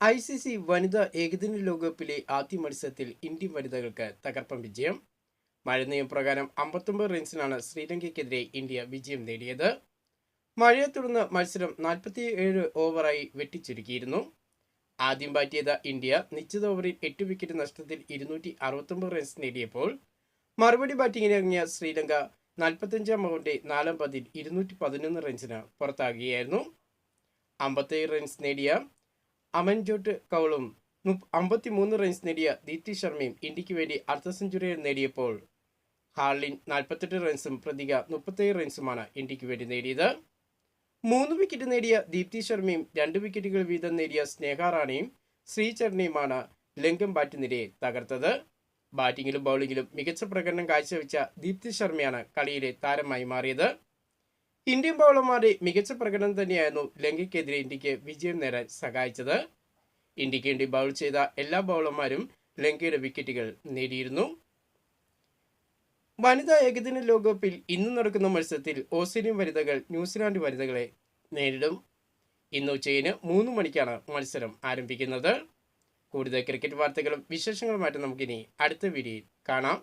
I C C വനിതാ ഏകദിന ലോകകപ്പിലെ ആദ്യ മത്സരത്തിൽ ഇന്ത്യൻ വനിതകൾക്ക് തകർപ്പൻ വിജയം. മഴ നിയമപ്രകാരം അമ്പത്തൊമ്പത് റൺസിനാണ് ശ്രീലങ്കയ്ക്കെതിരെ ഇന്ത്യ വിജയം നേടിയത്. മഴയെ തുടർന്ന് മത്സരം നാൽപ്പത്തിയേഴ് ഓവറായി വെട്ടിച്ചുരുക്കിയിരുന്നു. ആദ്യം ബാറ്റ് ഇന്ത്യ. നിശ്ചിത ഓവറിൽ എട്ട് വിക്കറ്റ് നഷ്ടത്തിൽ ഇരുന്നൂറ്റി അറുപത്തൊമ്പത് റൺസ് നേടിയപ്പോൾ മറുപടി ബാറ്റിങ്ങിനിറങ്ങിയ ശ്രീലങ്ക നാൽപ്പത്തഞ്ചാം ഓവറിന്റെ നാലാം പതിൽ ഇരുന്നൂറ്റി പതിനൊന്ന് റൺസിന് പുറത്താകുകയായിരുന്നു. അമ്പത്തേഴ് റൺസ് നേടിയ അമൻജോട്ട് കൗളും അമ്പത്തിമൂന്ന് റൺസ് നേടിയ ദീപ്തി ശർമ്മയും ഇന്ത്യയ്ക്ക് വേണ്ടി അർദ്ധ സെഞ്ചുറി നേടിയപ്പോൾ ഹാർലിൻ നാൽപ്പത്തെട്ട് റൺസും പ്രതിക മുപ്പത്തേഴ് റൺസുമാണ് ഇന്ത്യയ്ക്ക് വേണ്ടി നേടിയത്. മൂന്ന് വിക്കറ്റ് നേടിയ ദീപ്തി ശർമ്മയും രണ്ട് വിക്കറ്റുകൾ വീതം നേടിയ സ്നേഹ റാണിയും ശ്രീചരണിയുമാണ് ലങ്കൻ ബാറ്റ് നിരയെ തകർത്തത്. ബാറ്റിങ്ങിലും ബൗളിങ്ങിലും മികച്ച പ്രകടനം കാഴ്ചവെച്ച ദീപ്തി ശർമ്മയാണ് കളിയിലെ താരമായി മാറിയത്. ഇന്ത്യൻ ബൗളർമാരുടെ മികച്ച പ്രകടനം തന്നെയായിരുന്നു ലങ്കയ്ക്കെതിരെ ഇന്ത്യയ്ക്ക് വിജയം നേടാൻ സഹായിച്ചത്. ഇന്ത്യയ്ക്ക് വേണ്ടി ബൗൾ ചെയ്ത എല്ലാ ബൗളർമാരും ലങ്കയുടെ വിക്കറ്റുകൾ നേടിയിരുന്നു. വനിതാ ഏകദിന ലോകകപ്പിൽ ഇന്ന് നടക്കുന്ന മത്സരത്തിൽ ഓസ്ട്രേലിയൻ വനിതകൾ ന്യൂസിലാൻഡ് വനിതകളെ നേരിടും. ഇന്ന് ഉച്ചയിന് മൂന്ന് മണിക്കാണ് മത്സരം ആരംഭിക്കുന്നത്. കൂടുതൽ ക്രിക്കറ്റ് വാർത്തകളും വിശേഷങ്ങളുമായിട്ട് നമുക്കിനി അടുത്ത വീഡിയോയിൽ കാണാം.